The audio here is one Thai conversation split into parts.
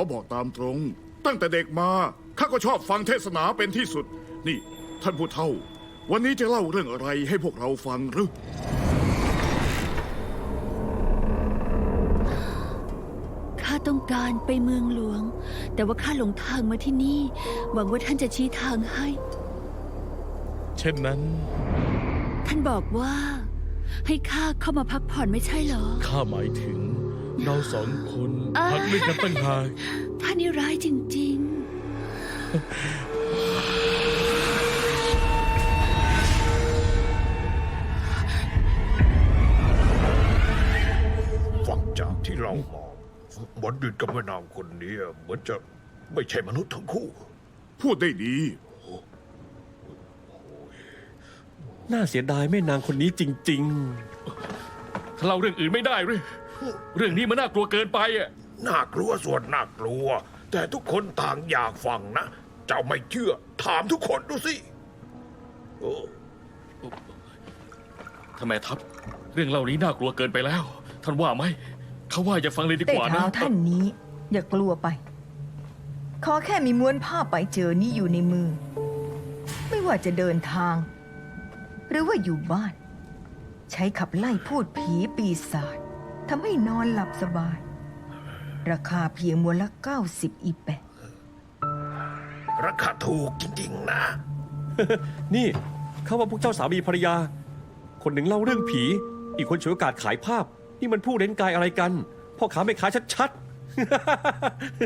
อบอกตามตรง ตั้งแต่เด็กมาข้าก็ชอบฟังเทศนาเป็นที่สุด นี่ ท่านผู้เฒ่า วันนี้จะเล่าเรื่องอะไรให้พวกเราฟังหรือข้าต้องการไปเมืองหลวง แต่ว่าข้าหลงทางมาที่นี่ หวังว่าท่านจะชี้ทางให้ เช่นนั้น ท่านบอกว่า ให้ข้าเข้ามาพักผ่อนไม่ใช่เหรอ ข้าหมายถึง เราสองคนอ่าพักด้วยกันตั้งหากท่านนี่ร้ายจริง ฟังจากที่เรามาบนดินกับแม่นางคนนี้เหมือนจะไม่ใช่มนุษย์ทั้งคู่ พูดได้ดี น่าเสียดายแม่นางคนนี้จริงถ้าเล่าเรื่องอื่นไม่ได้หรือ เรื่องนี้มันน่ากลัวเกินไปอะน่ากลัวส่วนน่ากลัว แต่ทุกคนต่างอยากฟังนะ เจ้าไม่เชื่อ ถามทุกคนดูสิโอ้ทำไมทัพเรื่องเล่านี้น่ากลัวเกินไปแล้ว ท่านว่าไหมเขาว่าอย่าฟังเลยดีแต่กว่านะ เท้าท่านนี้ อย่ากลัวไป ขอแค่มีม้วนผ้าไปเจอนี้อยู่ในมือ ไม่ว่าจะเดินทาง หรือว่าอยู่บ้าน ใช้ขับไล่พูดผีปีศาจ ทำให้นอนหลับสบาย ราคาเพียงมวนละ 90 อีแปะราคาถูกจริงๆนะๆนี่เขาว่าพวกเจ้าสามีภรรยา คนหนึ่งเล่าเรื่องผี อีกคนฉวยโอกาสขายภาพ นี่มันผู้เล่นกายอะไรกันพ่อค้าไม่ค้าชัด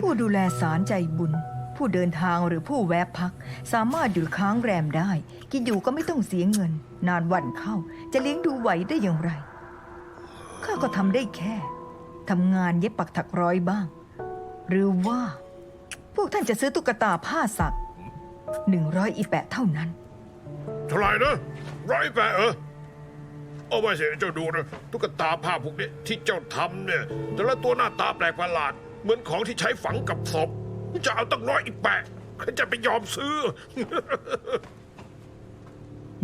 ผู้ดูแลสารใจบุญ ผู้เดินทางหรือผู้แวะพัก สามารถอยู่ค้างแรมได้ กินอยู่ก็ไม่ต้องเสียเงิน นานวันเข้า จะเลี้ยงดูไหวได้อย่างไร ข้าก็ทำได้แค่ทำงานเย็บปักถักร้อยบ้าง หรือว่า พวกท่านจะซื้อตุ๊กตาผ้าสักหนึ่งร้อยอีแปะเท่านั้น เท่าไหร่นะร้อยแปดเออเอาไว้สิเจ้าดูนะตุ๊กตาผ้าพวกนี้ที่เจ้าทำเนี่ย แต่ละตัวหน้าตาแปลกประหลาด เหมือนของที่ใช้ฝังกับศพจะเอาตั้งร้อยอีกแปะใครจะไปยอมซื้อ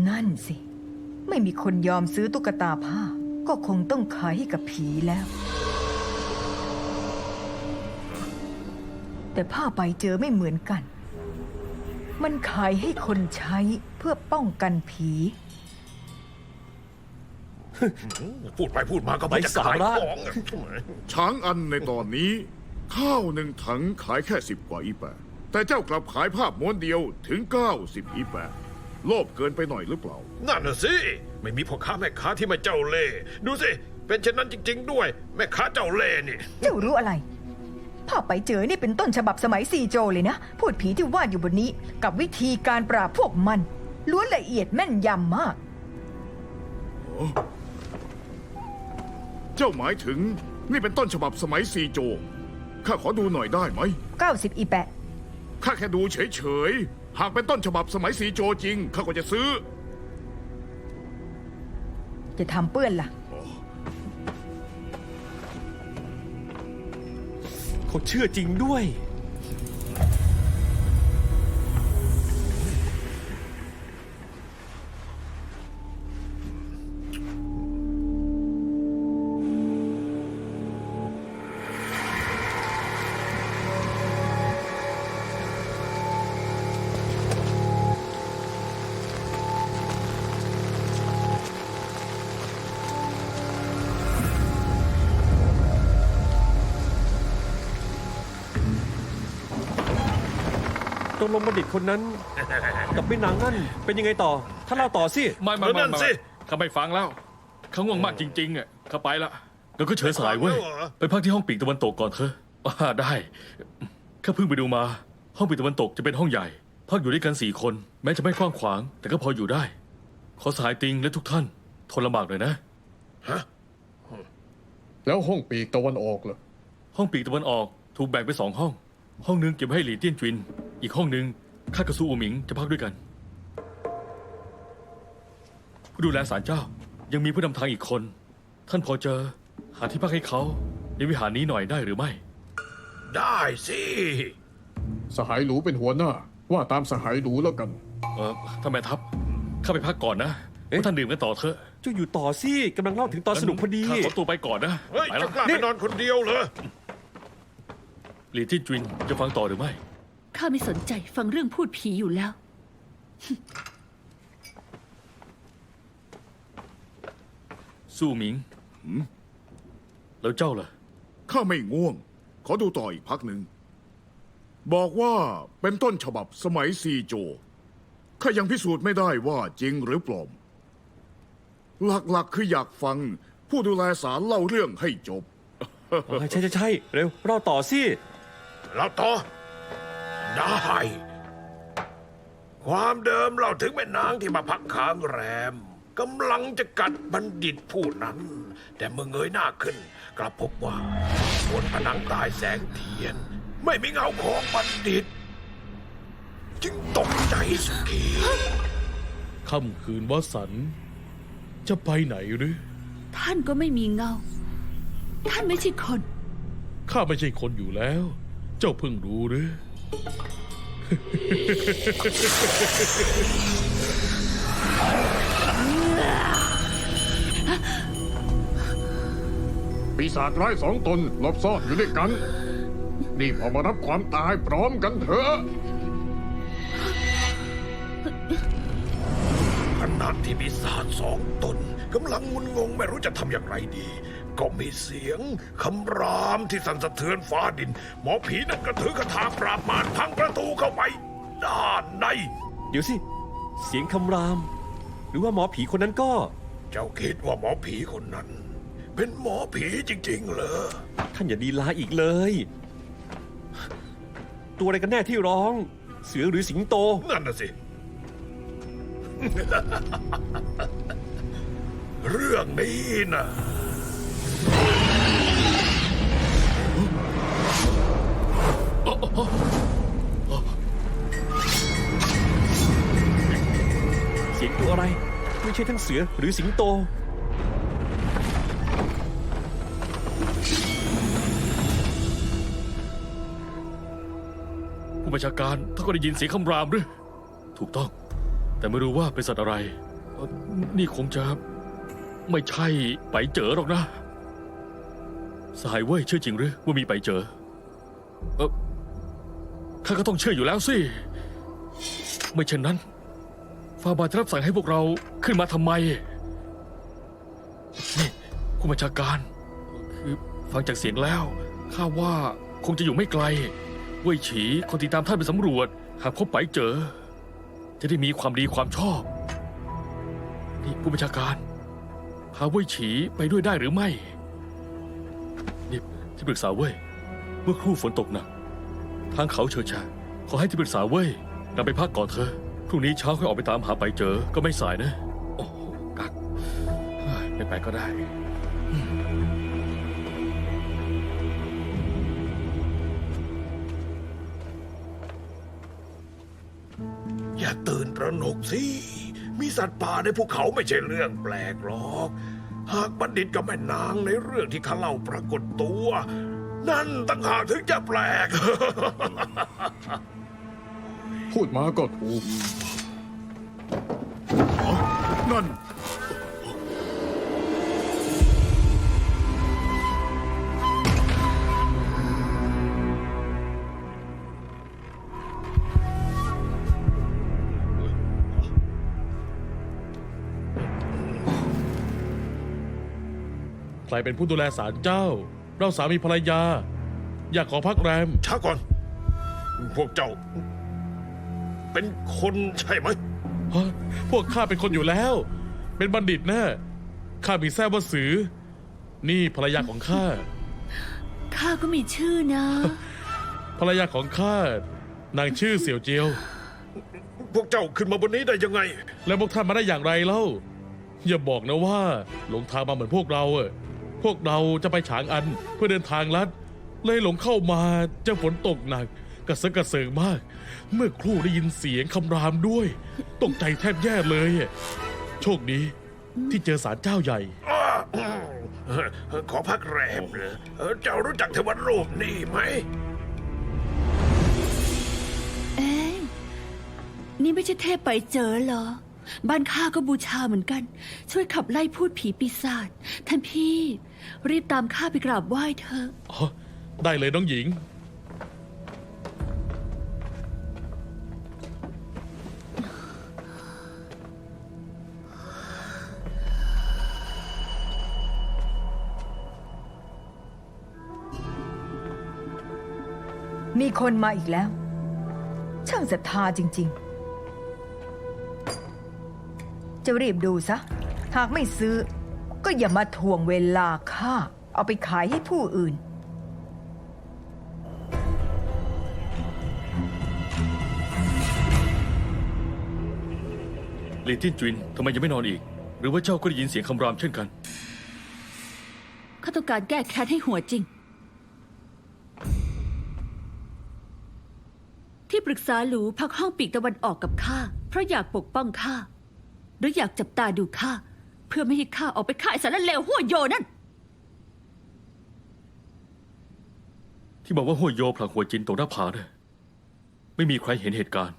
นั่นสิ ไม่มีคนยอมซื้อตุ๊กตาผ้า ก็คงต้องขายให้กับผีแล้ว แต่ผ้าไปเจอไม่เหมือนกัน มันขายให้คนใช้เพื่อป้องกันผี พูดไปพูดมาก็ไม่จะขายของอะช้างอันในตอนนี้ ข้าวหนึ่งถังขายแค่สิบกว่าอีแปะแต่เจ้ากลับขายภาพม้วนเดียวถึง 90 อีแปะโลภเกินไปหน่อยหรือเปล่า นั่นน่ะสิ ไม่มีพ่อค้าแม่ค้าที่ไม่เจ้าเล่ห์ดูสิ เป็นเช่นนั้นจริง ๆ ด้วย แม่ค้าเจ้าเล่ห์นี่ เจ้ารู้อะไรผ้าไปเจอนี่เป็นต้นฉบับสมัยซีโจเลยนะ พูดผีที่วาดอยู่บนนี้ กับวิธีการปราบพวกมัน ล้วนละเอียดแม่นยำมาก เจ้าหมายถึงนี่เป็นต้นฉบับสมัยซีโจข้าขอดูหน่อยได้ไหม 90 อีแปะ ข้าแค่ดูเฉยๆ หากเป็นต้นฉบับสมัยสีโจจริง ข้าก็จะซื้อ จะทำเปื้อนล่ะ เขาเชื่อจริงด้วย ลงบัณฑิตคนนั้นกับแม่นางนั่นเป็นยังไงต่อถ้าเล่าต่อสิไม่ไม่เออนั่ไม่นไม่สิเขาไม่ฟังแล้วเขาง่วงมากจริงๆอะเขาไปละแล้วก็เชิญสายเว้ยไม่ฟังแล้วเหรอไปพักที่ห้องปีกตะวันตกก่อนเถอะอ่าได้ข้าเพิ่งไปดูมา ห้องปีกตะวันตกจะเป็นห้องใหญ่ พักอยู่ด้วยกันสี่คน แม้จะไม่กว้างขวาง แต่ก็พออยู่ได้ ขอสายติงและทุกท่านทนลำบากหน่อยนะแล้วห้องปีกตะวันออกล่ะห้องปีกตะวันออกถูกแบ่งเป็นสองห้อง ห้องหนึงเก็บไว้ให้หลีเตี้ยนจิน อีกห้องหนึงข้ากับซูอูหมิงจะพักด้วยกัน ผู้ดูแลศาลเจ้ายังมีผู้นำทางอีกคน ท่านพอจะหาที่พักให้เขาในวิหารนี้หน่อยได้หรือไม่ ได้สิ สหายหลูเป็นหัวหน้า ว่าตามสหายหลูแล้วกัน เออท่านแม่ทัพข้าไปพักก่อนนะเอ๊ะพวกท่านดื่มกันต่อเถอะเจ้าอยู่ต่อสิกำลังเล่าถึงตอนสนุกพอดีข้าขอตัวไปก่อนนะเฮ้ยไปเจะละกล้าไปนอนคนเดียวเหรอ หลีที่จวินจะฟังต่อหรือไม่ ข้าไม่สนใจฟังเรื่องพูดผีอยู่แล้ว สู้หมิงแล้วเจ้าล่ะ ข้าไม่ง่วง ขอดูต่ออีกพักหนึ่ง บอกว่าเป็นต้นฉบับสมัยซีโจข้ายังพิสูจน์ไม่ได้ว่าจริงหรือปลอม หลักๆคืออยากฟัง ผู้ดูแลสารเล่าเรื่องให้จบอ๋อใช่ใช่ใช่เร็วเราต่อสิ เราต่อ ได้ ความเดิมเราถึงแม่นางที่มาพักค้างแรมกำลังจะกัดบัณฑิตผู้นั้น แต่เมื่อเงยหน้าขึ้น กลับพบว่าบนผนังใตายแสงเทียน ไม่มีเงาของบัณฑิต จึงตกใจสุขีค่ำคืนวสันต์จะไปไหนหรือ ท่านก็ไม่มีเงา ท่านไม่ใช่คน ข้าไม่ใช่คนอยู่แล้ว เจ้าเพิ่งรู้หรือ ปีศาจร้ายสองตนหลบซ่อนอยู่ด้วยกัน นี่พอมารับความตายพร้อมกันเถอะขณะที่มีศาสตร์สองตนกำลังงุนงงไม่รู้จะทำอย่างไรดี ก็มีเสียงคำรามที่สั่นสะเทือนฟ้าดิน หมอผีนั้นกระถือกระทาปราบมารพังประตูเข้าไปด้านใน เดี๋ยวสิ เสียงคำราม หรือว่าหมอผีคนนั้นก็ เจ้าคิดว่าหมอผีคนนั้น เป็นหมอผีจริงๆเหรอ ท่านอย่าดีลาอีกเลย ตัวอะไรกันแน่ที่ร้อง เสือหรือสิงโต นั่นน่ะสิ เรื่องนี้นะ ไม่ใช่ทั้งเสือหรือสิงโต ผู้บัญชาการท่านก็ได้ยินเสียงคำรามหรือ ถูกต้อง แต่ไม่รู้ว่าเป็นสัตว์อะไรเอ่อนี่คงจะไม่ใช่ไปเจอหรอกนะสหายเว้ยเชื่อจริงหรือว่ามีไปเจอเออข้าก็ต้องเชื่ออยู่แล้วสิ ไม่เช่นนั้น ฟาบาจะรับสั่งให้พวกเราขึ้นมาทำไม นี่ผู้บัญชาการ คือฟังจากเสียงแล้วข้าว่าคงจะอยู่ไม่ไกล เว่ยฉีคนติดตามท่านไปสำรวจ หากพบไปเจอ จะได้มีความดีความชอบ นี่ผู้บัญชาการ พาเว่ยฉีไปด้วยได้หรือไม่ นี่ที่ปรึกษาเว่ยเมื่อครู่ฝนตกหนักทางเขาเชิญชาขอให้ที่ปรึกษาเว่ยนำไปพักก่อนเถอะ พรุ่งนี้เช้าค่อยออกไปตามหาไปเจอ ก็ไม่สายนะ โอ้โหกักเฮ้ยไม่ไปก็ได้ อย่าตื่นตระหนกสิ มีสัตว์ป่าในภูเขาไม่ใช่เรื่องแปลกหรอก หากบัณฑิตกับแม่นางในเรื่องที่ข้าเล่าปรากฏตัว นั่นต่างหากถึงจะแปลก พูดมาก็ถูกนั่น ใครเป็นผู้ดูแลศาลเจ้า เราสามีภรรยา อยากขอพักแรม ช้าก่อน พวกเจ้า เป็นคนใช่ไหม ฮะพวกข้าเป็นคนอยู่แล้ว เป็นบัณฑิตแน่ข้ามีแท้ว่าสือ นี่ภรรยาของข้า ข้าก็มีชื่อนะ ภรรยาของข้า นางชื่อเสี่ยวเจียว พวกเจ้าขึ้นมาบนนี้ได้ยังไง แล้วพวกท่านมาได้อย่างไรเล่า อย่าบอกนะว่าหลงทางมาเหมือนพวกเราอะพวกเราจะไปฉางอันเพื่อเดินทางลัด เลยหลงเข้ามาเจะฝนตกหนัก กระเซาะกระเซิงมาก เมื่อครู่ได้ยินเสียงคำรามด้วย ตกใจแทบแย่เลยอะโชคดีที่เจอสารเจ้าใหญ่ ขอพักแรมเหรอเออเจ้ารู้จักเทวรูปนี่ไหม เอ๊ะนี่ไม่ใช่เทพไปเจอเหรอ บ้านข้าก็บูชาเหมือนกัน ช่วยขับไล่พูดผีปีศาจ ท่านพี่ รีบตามข้าไปกราบไหว้เถอะ อ๋อได้เลยน้องหญิง มีคนมาอีกแล้ว ช่างศรัทธาจริง ๆ จะรีบดูซะ หากไม่ซื้อ ก็อย่ามาทวงเวลาข้าเอาไปขายให้ผู้อื่นลีตินจินทำไมยังไม่นอนอีก หรือว่าเจ้าก็ได้ยินเสียงคำรามเช่นกัน ข้าต้องการแก้แค้นให้หัวจริง รึกษาหลูพักห้องปีกตะวันออกกับข้า เพราะอยากปกป้องข้า หรืออยากจับตาดูข้า เพื่อไม่ให้ข้าออกไปฆ่าไอ้สารเลวหัวโยนั่น ที่บอกว่าห้วยโยผลักหัวจินตกหน้าผาเนี่ยไม่มีใครเห็นเหตุการณ์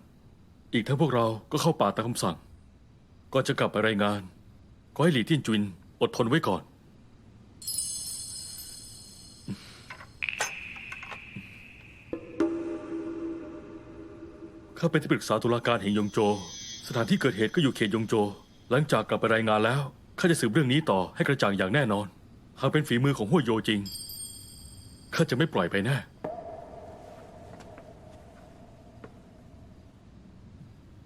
อีกทั้งพวกเราก็เข้าป่าตามคำสั่งก่อนจะกลับไปรายงาน ก็ให้หลีตินจินอดทนไว้ก่อน ข้าเป็นที่ปรึกษาตุลาการแห่งยงโจ สถานที่เกิดเหตุก็อยู่เขตยงโจ หลังจากกลับไปรายงานแล้วข้าจะสืบเรื่องนี้ต่อให้กระจ่างอย่างแน่นอน หากเป็นฝีมือของห้วยโยจริงข้าจะไม่ปล่อยไปแน่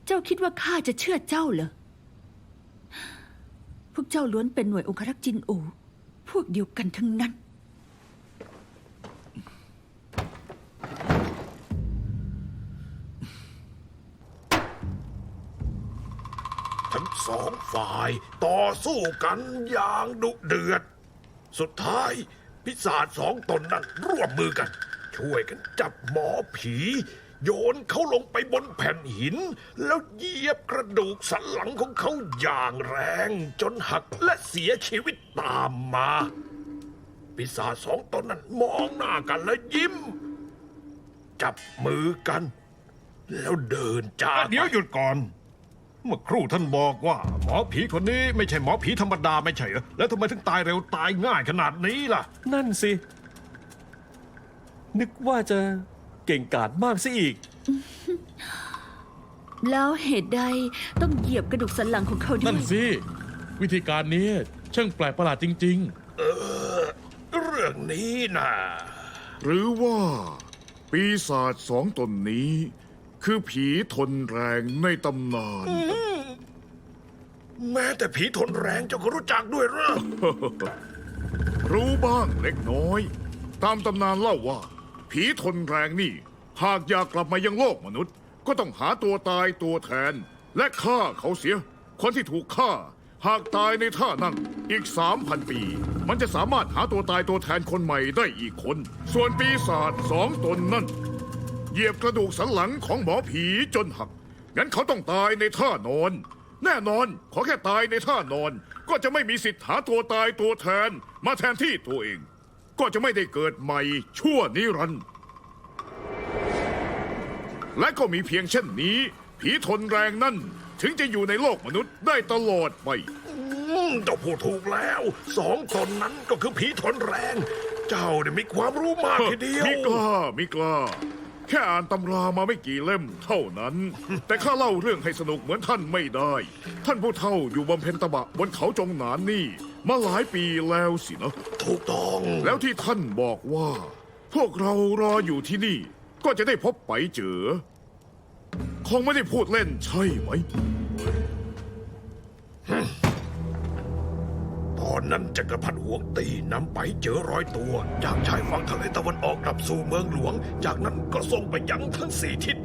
เจ้าคิดว่าข้าจะเชื่อเจ้าเหรอ พวกเจ้าล้วนเป็นหน่วยองครักษ์จินอู พวกเดียวกันทั้งนั้น สองฝ่ายต่อสู้กันอย่างดุเดือด สุดท้ายพิศาจสองตนนั้นร่วมมือกัน ช่วยกันจับหมอผี โยนเขาลงไปบนแผ่นหิน แล้วเหยียบกระดูกสันหลังของเขาอย่างแรง จนหักและเสียชีวิตตามมาปีศาจสองตนนั้นมองหน้ากันแล้วยิ้ม จับมือกัน แล้วเดินจากเดี๋ยวหยุดก่อน เมื่อครู่ท่านบอกว่า หมอผีคนนี้ไม่ใช่หมอผีธรรมดาไม่ใช่เหรอแล้วทำไมถึงตายเร็วตายง่ายขนาดนี้ล่ะ นั่นสิ นึกว่าจะเก่งกาจมากซะอีก แล้วเหตุใดต้องเหยียบกระดูกสันหลังของเขาด้วนั่นย สิ วิธีการนี้ช่างแปลกประหลาดจริง เรื่องนี้นะหรือว่า ปีศาจสองตนนี้ คือผีทนแรงในตำนาน แม้แต่ผีทนแรงเจ้าก็รู้จักด้วยเหรอ รู้บ้างเล็กน้อย ตามตำนานเล่าว่า ผีทนแรงนี่ หากอยากกลับมายังโลกมนุษย์ ก็ต้องหาตัวตายตัวแทน และฆ่าเขาเสีย คนที่ถูกฆ่า หากตายในท่านั่งอีกสามพันปี มันจะสามารถหาตัวตายตัวแทนคนใหม่ได้อีกคน ส่วนปีศาจสองตนนั่น เหยียบกระดูกสันหลังของหมอผีจนหัก งั้นเขาต้องตายในท่านอน แน่นอน ขอแค่ตายในท่านอน ก็จะไม่มีสิทธิ์หาตัวตายตัวแทน มาแทนที่ตัวเอง ก็จะไม่ได้เกิดใหม่ชั่วนิรันดร์และก็มีเพียงเช่นนี้ ผีทนแรงนั่น ถึงจะอยู่ในโลกมนุษย์ได้ตลอดไปอืมเจ้าพูดถูกแล้วสองตนนั้นก็คือผีทนแรง เจ้าเนี่ยมีความรู้มากทีเดียวมิกล้ามิกล้า แค่อ่านตำรามาไม่กี่เล่มเท่านั้น แต่ข้าเล่าเรื่องให้สนุกเหมือนท่านไม่ได้ ท่านผู้เฒ่าอยู่บำเพ็ญตบะบนเขาจงหนานนี่ มาหลายปีแล้วสินะ ถูกต้อง แล้วที่ท่านบอกว่า พวกเรารออยู่ที่นี่ ก็จะได้พบไปเจอ คงไม่ได้พูดเล่นใช่ไหม ตอนนั้นจักรพรรดิหวงตีนำไปเจอร้อยตัว จากชายฝั่งทะเลตะวันออกกลับสู่เมืองหลวง จากนั้นก็ส่งไปยังทั้งสี่ทิศ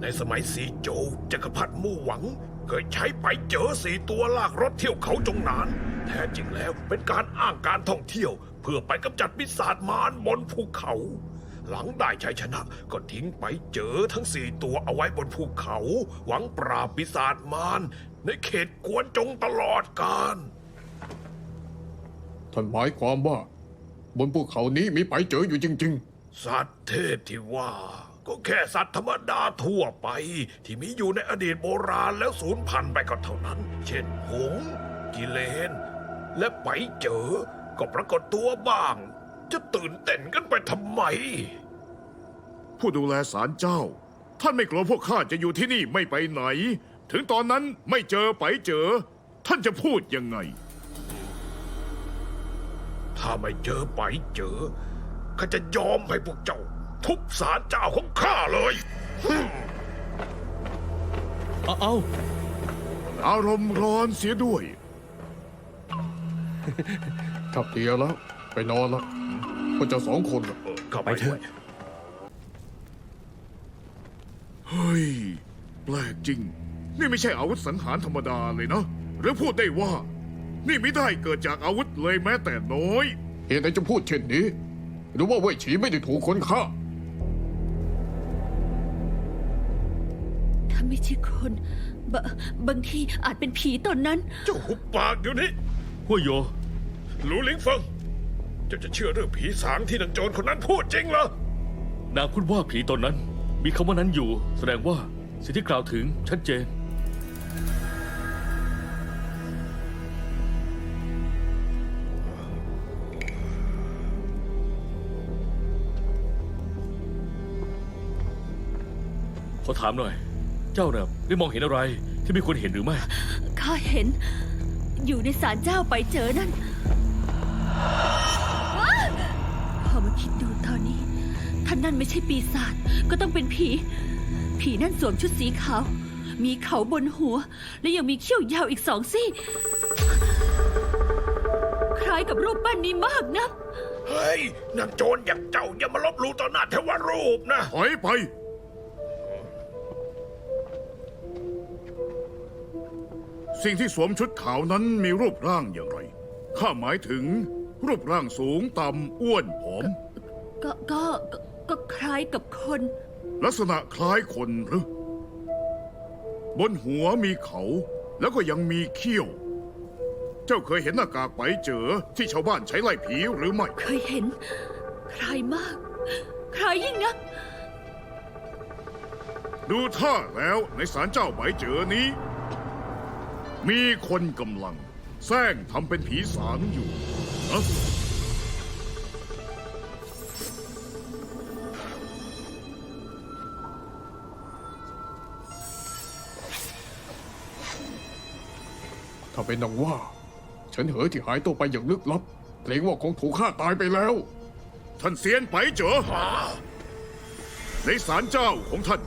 ในสมัยสีโจวจักรพรรดิมู่หวัง เคยใช้ไปเจอสี่ตัวลากรถเที่ยวเขาจงหนาน แท้จริงแล้วเป็นการอ้างการท่องเที่ยว เพื่อไปกำจัดปีศาจมารบนภูเขา หลังได้ชัยชนะก็ทิ้งไปเจอทั้งสี่ตัวเอาไว้บนภูเขา หวังปราบปีศาจมารในเขตกวนจงตลอดกาล ท่านหมายความว่า บนภูเขานี้มีไปเจออยู่จริงสัตว์เทพที่ว่า ก็แค่สัตว์ธรรมดาทั่วไป ที่มีอยู่ในอดีตโบราณแล้วสูญพันธุ์ไปก็เท่านั้น เช่นหงส์กิเลน และไปเจอ ก็ปรากฏตัวบ้าง จะตื่นเต้นกันไปทำไม ผู้ดูแลศาลเจ้า ท่านไม่กลัวพวกข้าจะอยู่ที่นี่ไม่ไปไหน ถึงตอนนั้นไม่เจอไปเจอ ท่านจะพูดยังไง ถ้าไม่เจอไปเจอข้าจะยอมให้พวกเจ้า ทุบศาลเจ้าของข้าเลยเอาเอาอารมณ์ร้อนเสียด้วยขับเตียแล้ว ไปนอนแล้วพวกเจ้าสองคนน่ะเข้าไปไปเถด้วอะยเฮ้ย แปลกจริง นี่ไม่ใช่อาวุธสังหารธรรมดาเลยนะ หรือพูดได้ว่า นี่ไม่ได้เกิดจากอาวุธเลยแม้แต่น้อย เหตุใดจะพูดเช่นนี้ หรือว่าเว่ยฉีไม่ได้ถูกคนฆ่า ถ้าไม่ใช่คนบะบางทีอาจเป็นผีตอนนั้น เจ้าหุบปากเดี๋ยวนี้ห้วยโยหลูหลิงเฟิงเจ้าจะเชื่อเรื่องผีสางที่นางโจรคนนั้นพูดจริงเหรอนางพูดว่าผีตนนั้น มีคำว่านั้นอยู่ แสดงว่าสิ่งที่กล่าวถึงชัดเจน ขอถามหน่อย เจ้าน่ะได้มองเห็นอะไรที่ไม่ควรเห็นหรือไม่ ข้าเห็น อยู่ในศาลเจ้าไปเจอนั่นว้าพอมาคิดดูตอนนี้ท่านนั่นไม่ใช่ปีศาจก็ต้องเป็นผี ผีนั่นสวมชุดสีขาว มีเขาบนหัว และยังมีเขี้ยวยาวอีกสองซี่ คล้ายกับรูปปั้นนี้มากนะ เฮ้ยนางโจรอย่างเจ้าอย่ามาลบหลู่ต่อหน้าเทวรูปนะ ถอยไป สิ่งที่สวมชุดขาวนั้นมีรูปร่างอย่างไร ข้าหมายถึง รูปร่างสูงต่ำอ้วนผอม ก็ก็ก็ก็คล้ายกับคน ลักษณะคล้ายคนหรือ บนหัวมีเขาแล้วก็ยังมีเขี้ยว เจ้าเคยเห็นหน้ากากไปเจอที่ชาวบ้านใช้ไล่ผีหรือไม่ เคยเห็น คล้ายมาก คล้ายยิ่งนัก ดูท่าแล้วในศาลเจ้าไปเจอนี้ มีคนกำลังแซงทำเป็นผีสางอยู่นะถ้าเป็นดังว่า ฉันเหอที่หายตัวไปอย่างลึกลับเกรงว่าคงถูกฆ่าตายไปแล้ว ท่านเซียนไปเจอในศาลเจ้าของท่าน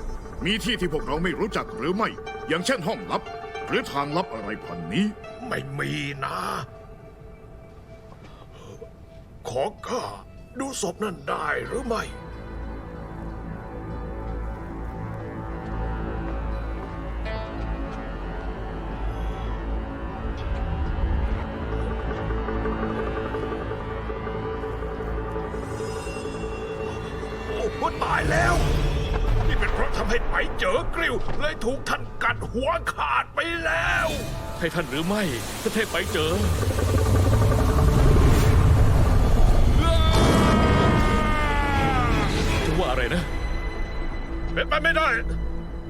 มีที่ที่พวกเราไม่รู้จักหรือไม่ อย่างเช่นห้องลับ หรือทางลับอะไรพันนี้ ไม่มีนะ ขอข้าดูศพนั่นได้หรือไม่ โอ้โหตายแล้ว นี่เป็นเพราะทำให้ไปเจอกริวเลยถูกท่าน หัวขาดไปแล้ว ให้ท่านหรือไม่ถ้าเทพไปเจอ จะว่าอะไรนะ เป็นไปไม่ได้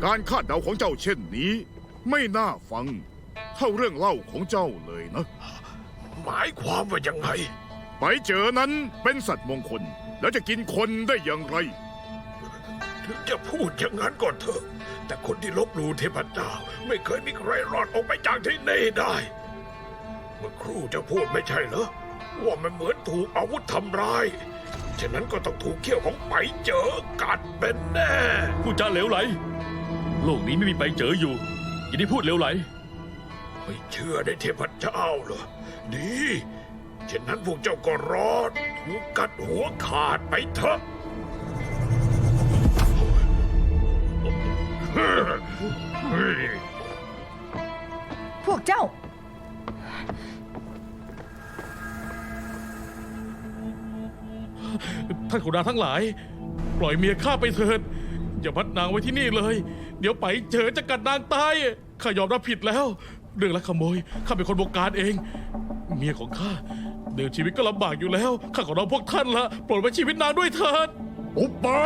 การคาดเดาของเจ้าเช่นนี้ ไม่น่าฟัง เท่าเรื่องเล่าของเจ้าเลยนะ หมายความว่ายังไง ไปเจอนั้นเป็นสัตว์มงคล แล้วจะกินคนได้อย่างไร ถึงจะพูดอย่างนั้นก็เถอะ แต่คนที่ลบหลู่เทพเจ้า ไม่เคยมีใครรอดออกไปจากที่นี่ได้ เมื่อครู่จะพูดไม่ใช่เหรอว่ามันเหมือนถูกอาวุธทำร้าย ฉะนั้นก็ต้องถูกเขี้ยวของไปเจอกัดเป็นแน่พูดจาเหลวไหล โลกนี้ไม่มีไปเจออยู่ อย่าได้พูดเหลวไหล ไม่เชื่อในเทพเจ้าเหรอ ดี ฉะนั้นพวกเจ้าก็รอดถูกกัดหัวขาดไปเถอะ ท่านขุนนางทั้งหลาย ปล่อยเมียข้าไปเถิด อย่าพัดนางไว้ที่นี่เลย เดี๋ยวไปเจอจะกัดนางตายข้ายอมรับผิดแล้ว เรื่องลักขโมยข้าเป็นคนบงการเอง เมียของข้าเดินชีวิตก็ลำบากอยู่แล้ว ข้าขอร้องพวกท่านละโปรดไว้ชีวิตนางด้วยเถิดอุปปา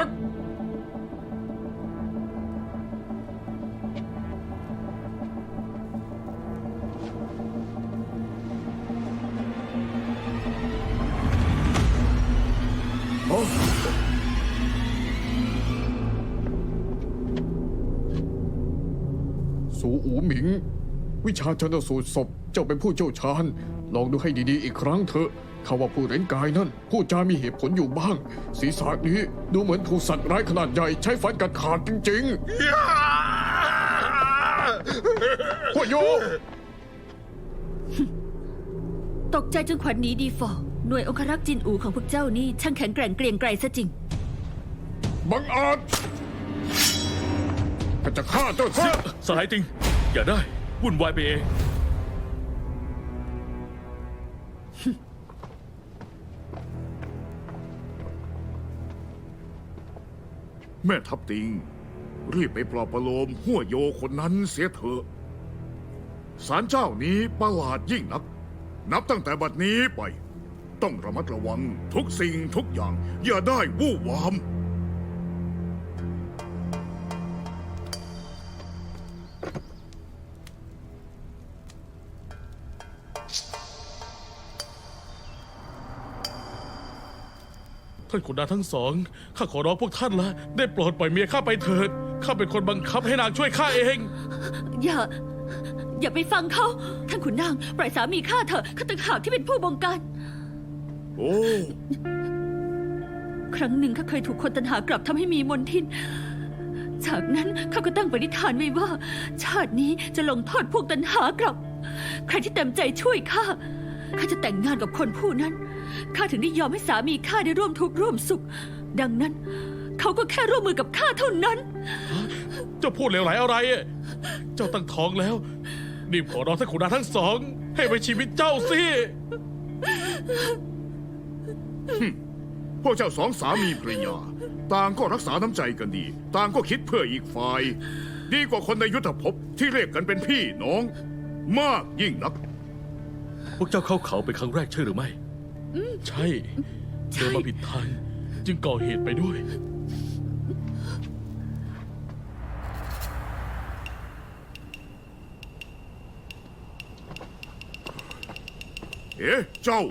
หมิง วิชาชนสูตรศพเจ้าเป็นผู้เชี่ยวชาญ ลองดูให้ดีๆอีกครั้งเถอะเขาว่าผู้เร้นกายนั่นพูดจามีเหตุผลอยู่บ้าง ศีรษะนี้ดูเหมือนถูกสัตว์ร้ายขนาดใหญ่ใช้ฟันกัดขาดจริงๆพ่อโยตกใจจนขวัญหนีดีฟอร์หน่วยองครักษ์จินอูของพวกเจ้านี่ช่างแข็งแกร่งเกรียงไกรซะจริง บังอาจข้าจะฆ่าเจ้าซะสหายติง อย่าได้ วุ่นวายไปเอง แม่ทัพติง รีบไปปลอบประโลมหัวโยคนนั้นเสียเถอะสารเจ้านี้ประหลาดยิ่งนัก นับตั้งแต่บัดนี้ไป ต้องระมัดระวังทุกสิ่งทุกอย่าง อย่าได้วู่วาม ท่านขุนนางทั้งสอง ข้าขอร้องพวกท่านละได้โปรดปล่อยเมียข้าไปเถิด ข้าเป็นคนบังคับให้นางช่วยข้าเอง อย่า อย่าไปฟังเขา ท่านขุนนางปล่อยสามีข้าเถอะข้าต่างหากที่เป็นผู้บงการ โอ้ ครั้งหนึ่งข้าเคยถูกคนตันหากลับทำให้มีมนทิน จากนั้นข้าก็ตั้งปณิธานไว้ว่า ชาตินี้จะลงโทษพวกตันหากลับ ใครที่เต็มใจช่วยข้าข้าจะแต่งงานกับคนผู้นั้น ข้าถึงได้ยอมให้สามีข้าได้ร่วมทุกข์ร่วมสุข ดังนั้น เขาก็แค่ร่วมมือกับข้าเท่านั้น เจ้าพูดเหลวไหลอะไรอะเจ้าตั้งท้องแล้วรีบขอร้องท่านขุนนางทั้งสอง ให้ไปชีวิตเจ้าสิ พวกเจ้าสองสามีภรรยา ต่างก็รักษาน้ำใจกันดี ต่างก็คิดเพื่ออีกฝ่าย ดีกว่าคนในยุทธภพที่เรียกกันเป็นพี่น้อง มากยิ่งนัก พวกเจ้าเข้าเขาเป็นครั้งแรกใช่หรือไม่ ใช่เดินมาผิดทางจึงก่อเหตุไปด้วย เอ๊ะเจ้า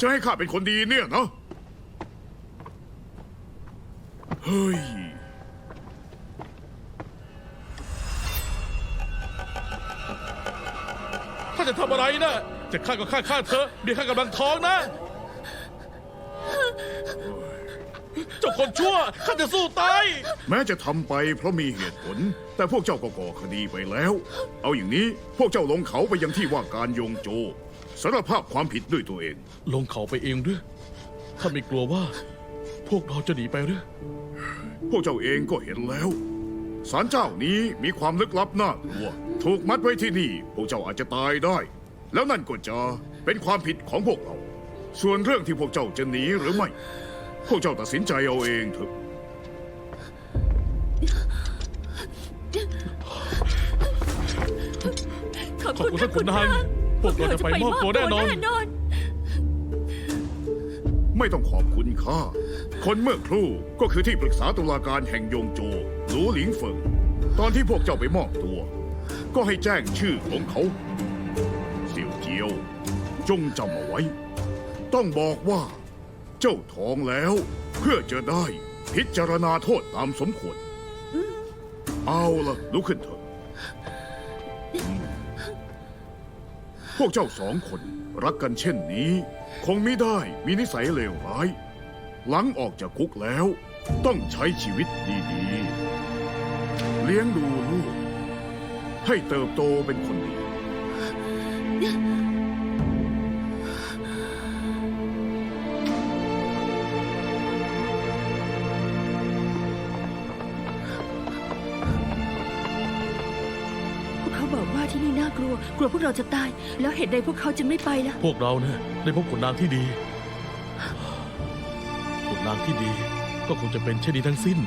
จะให้ข้าเป็นคนดีเนี่ยนะเฮ้ยถ้าจะทำอะไรนะ จะฆ่าก็ฆ่าฆ่าเธอะเดี๋ยวข้ากำลังท้องนะ เจ้าคนชั่วข้าจะสู้ตายแม้จะทำไปเพราะมีเหตุผล แต่พวกเจ้าก็ก่อคดีไปแล้ว เอาอย่างนี้พวกเจ้าลงเขาไปยังที่ว่าการยงโจสารภาพความผิดด้วยตัวเอง ลงเขาไปเองหรือถ้าไม่กลัวว่า พวกเราจะหนีไปหรือพวกเจ้าเองก็เห็นแล้วศาลเจ้านี้มีความลึกลับน่ากลัว ถูกมัดไว้ที่นี่ พวกเจ้าอาจจะตายได้ แล้วนั่นก็จะเป็นความผิดของพวกเรา ส่วนเรื่องที่พวกเจ้าจะหนีหรือไม่ พวกเจ้าตัดสินใจเอาเองเถอะ ขอบขอบคุณคุณท่าท่านนขุขุนนานนางงพวกเราจะไปมอบตัวแน่นอนแน่นอน ไม่ต้องขอบคุณข้า คนเมื่อครู่ก็คือที่ปรึกษาตุลาการแห่งยงโจหลูหลิงเฟิง ตอนที่พวกเจ้าไปมอบตัว ก็ให้แจ้งชื่อของเขา เสี่ยวเจียว จงจำเอาไว้ ต้องบอกว่า เจ้าท้องแล้ว เพื่อจะได้พิจารณาโทษตามสมควร เอาละลุกขึ้นเถอะ พวกเจ้าสองคนรักกันเช่นนี้ คงไม่ได้มีนิสัยเลวร้าย หลังออกจากคุกแล้ว ต้องใช้ชีวิตดีๆ เลี้ยงดูลูก ให้เติบโตเป็นคนดีาที่นี่น่ากลัว กลัวพวกเราจะตาย แล้วเหตุใดพวกเขาจึงไม่ไปล่ะ พวกเราเนี่ยได้พบขุนนางที่ดีขุนนางที่ดี ก็คงจะเป็นเช่นนี้ทั้งสิ้น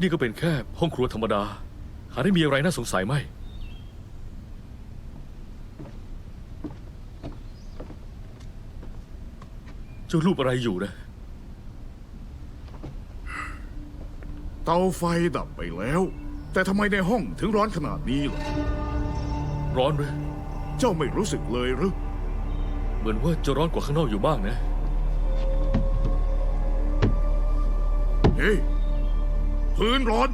นี่ก็เป็นแค่ห้องครัวธรรมดา หาได้มีอะไรน่าสงสัยไหม จ้ารูปอะไรอยู่นะ เตาไฟดับไปแล้ว แต่ทำไมในห้องถึงร้อนขนาดนี้ล่ะ ร้อนหรือเจ้าไม่รู้สึกเลยหรือ เหมือนว่าจะร้อนกว่าข้างนอกอยู่บ้างนะนี่พื้นร้อน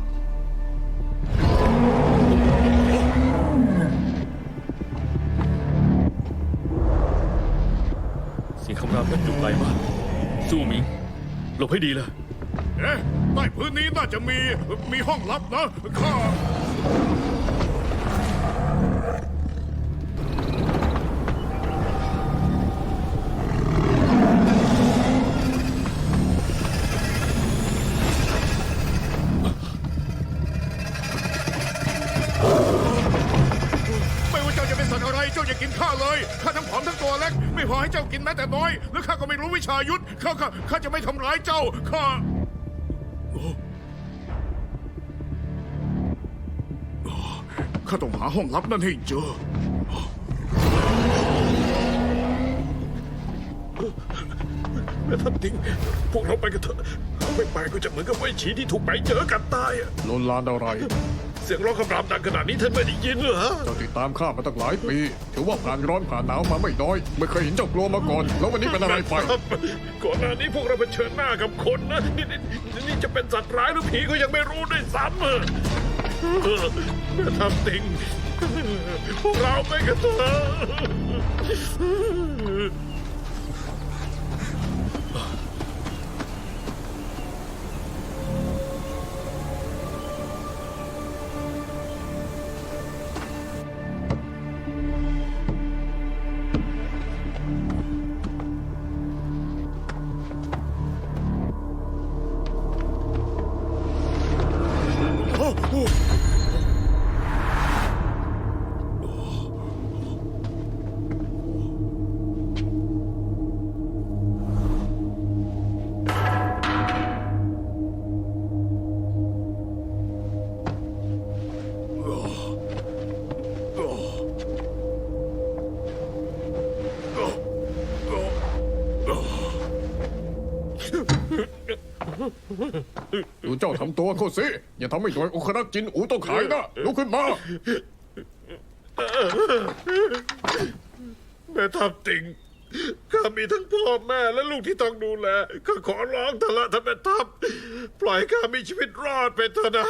เสียงคำรามนั้นอยู่ไกลมาก สู้หมิงหลบให้ดีเลยเอ๊ะใต้พื้นนี้น่าจะมีมีห้องลับนะข้า ตัวเล็ก ไม่พอให้เจ้ากินแม้แต่น้อย แล้วข้าก็ไม่รู้วิชายุทธข้าข้าข้าจะไม่ทำร้ายเจ้าข้าข้าต้องหาห้องลับนั่นให้เจอ แม่ทัพติงพวกเราไปกันเถอะ ไม่ไปก็จะเหมือนกับไอ้ฉีที่ถูกไปเจอกันตายอะลนลานอะไรเสียงร้องคำรามดังขนาดนี้ท่านไม่ได้ยินเหรอเจ้าติดตามข้ามาตั้งหลายปี ถือว่าผ่านร้อนผ่านหนาวมาไม่น้อย ไม่เคยเห็นเจ้ากลัวมาก่อน แล้ววันนี้เป็นอะไรไป ครับก่อนหน้านี้พวกเราเผชิญหน้ากับคนนะนี่นี่นี่จะเป็นสัตว์ร้ายหรือผีก็ยังไม่รู้ด้วยซ้ำเออแม่ทัพติงพวกเราไปกันเถอะ เจ้าทำตัวเขาสิอย่าทำให้หน่วยองครักษ์จินอูต้องขายนะลุกขึ้นมาแม่ทัพติงข้ามีทั้งพ่อแม่และลูกที่ต้องดูแลข้าขอร้องเถอะละท่านแม่ทัพปล่อยข้ามีชีวิตรอดไปเถอะนะ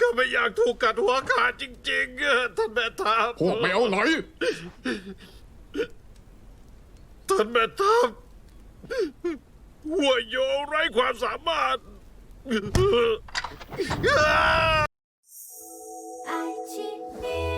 ข้าไม่อยากถูกกัดหัวขาดจริงๆอะท่านแม่ทัพพวกไม่เอาไหนท่านแม่ทัพหัวโยไร้ความสามารถ 啊爱情